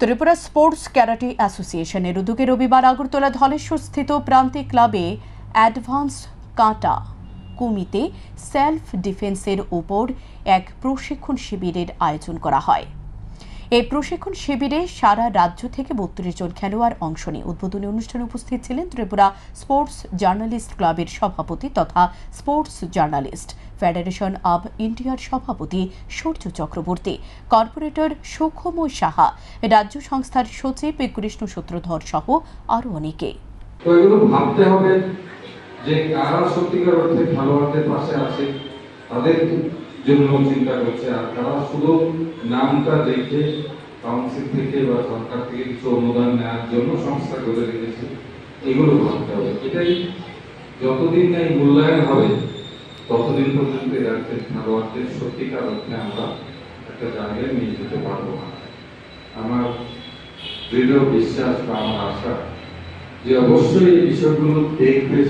Tripura sports karate অ্যাসোসিয়েশনের উদ্যোগে রবিবার আগরতলা ধলেশ্বর স্থিত প্রান্তিক ক্লাবে অ্যাডভান্স কাঁটা কুমিতে সেলফ ডিফেন্সের উপর এক প্রশিক্ষণ শিবিরের আয়োজন করা হয়। এই প্রশিক্ষণ শিবিরে সারা রাজ্য থেকে বত্রিশ জন খেলোয়াড় অংশ নিয়ে উদ্বোধনী অনুষ্ঠানে উপস্থিত ছিলেন ত্রিপুরা স্পোর্টস জার্নালিস্ট ক্লাবের সভাপতি তথা স্পোর্টস জার্নালিস্ট, ফেডারেশন অব ইন্ডিয়ার সভাপতি সূর্য চক্রবর্তী, কর্পোরেটর সুখময় সাহা, রাজ্য সংস্থার সচিব কৃষ্ণ সূত্রধর সহ আরও অনেকে। যে কারা সত্যিকার অর্থে খেলোয়াড়দের পাশে আছে, তাদের জন্য চিন্তা করছে, আর তারা শুধু নামটা দেখে কাউন্সিল থেকে বা সরকার থেকে কিছু অনুদান নেওয়ার জন্য সংস্থা করে রেখেছে। এগুলো ভাবতে হবে। এটাই যতদিন না এই মূল্যায়ন হবে, ততদিন পর্যন্ত এই রাজ্যের খেলোয়াড়দের সত্যিকার অর্থে আমরা একটা জায়গায় নিয়ে যেতে পারব না। আমার দৃঢ় বিশ্বাস বা আমার আশা যে অবশ্যই এই বিষয়গুলো দেখবে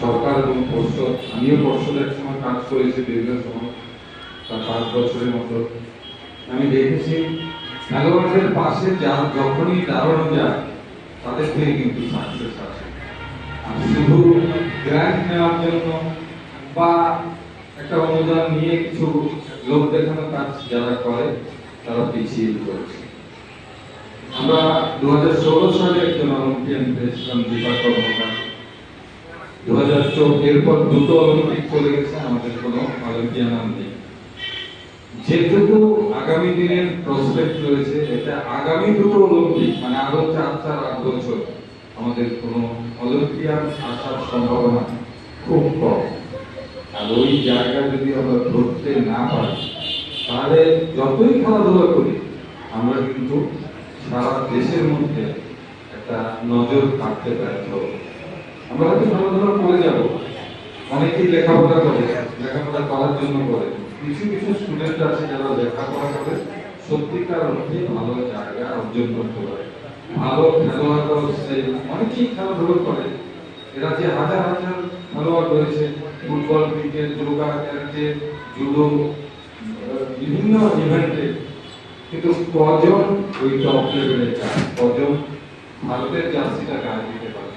সরকার এবং পর্ষদ, আমিও পর্ষদ এক সময় কাজ করেছি দীর্ঘ সময় তার পাঁচ বছরের মতো। আমি দেখেছি খেলোয়াড়দের পাশে যা, যখনই দাঁড়ানো যায়, তাদের থেকে কিন্তু সাকসেস আছে আর শুধু নেওয়ার জন্য বা একটা অনুদান নিয়ে কিছু লোক দেখানো কাজ যারা করে, তারা পিছিয়ে পড়ছে। আমরা দু হাজার ষোলো সালে একজন অলিম্পিয়ান পেয়েছিলাম দীপা দু হাজার এরপর দুটো অলিম্পিক চলে গেছে, আমাদের কোনো অলিম্পিয়ান নেই যেটুকু আগামী দিনের প্রসপেক্ট রয়েছে, এটা আগামী দুটো অলিম্পিক মানে আরও চার চার আট বছর আমাদের কোনো অলিম্পিয়ান আসার সম্ভাবনা খুব কম আর ওই জায়গা যদি আমরা ধরতে না পারি, তাহলে যতই খেলাধুলা করি, আমরা কিন্তু সারা দেশের মধ্যে একটা নজর কাটতে ব্যর্থ। আমরা হয়তো খেলাধুলা করে যাব। অনেকেই লেখাপড়া করে, লেখাপড়া করার জন্য করে। কিছু কিছু স্টুডেন্ট আছে যারা লেখাপড়া করে, সত্যিকার অর্থে ভালো জায়গা অর্জন করতে পারে। ভালো খেলোয়াড়রাও সে অনেকেই খেলাধুলো করে। এরা যে হাজার হাজার খেলোয়াড় রয়েছে, football, cricket yoga karate judo বিভিন্ন ইভেন্টে কিন্তু কজন ওই টপ লেভেলে যায় কজন ভারতের জার্সিটা গায়ে দিতে পারে?